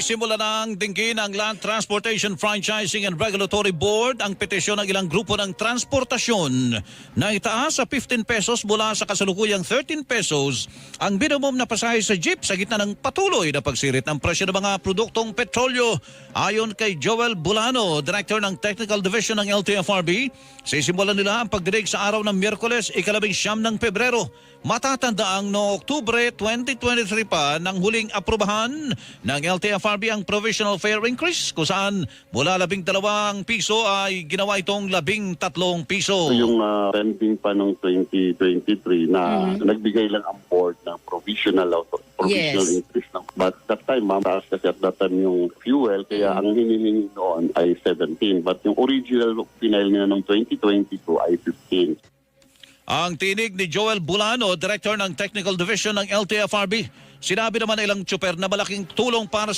Sinisimula ng dinggin ng Land Transportation Franchising and Regulatory Board ang petisyon ng ilang grupo ng transportasyon na itaas sa 15 pesos mula sa kasalukuyang 13 pesos ang minimum na pasahe sa jeep sa gitna ng patuloy na pagsirit ng presyo ng mga produktong petrolyo. Ayon kay Joel Bulano, Director ng Technical Division ng LTFRB, sisimulan nila ang pagdirig sa araw ng Miyerkules, ikalabing siyam ng Pebrero. Matatanda ang no Oktubre 2023 pa nang huling aprubahan ng LTFRB ang provisional fare increase kung saan mula labing dalawang piso ay ginawa itong labing tatlong piso. So yung uh, trending pa noong 2023 na nagbigay lang ang board ng provisional auto, provisional Yes. increase ng but that time ma'am taas kasi at that time yung fuel kaya ang hinihingi noon ay 17 but yung original final nila noong 2022 ay 15 Ang tinig ni Joel Bulano, Director ng Technical Division ng LTFRB, sinabi naman ng ilang tsuper na malaking tulong para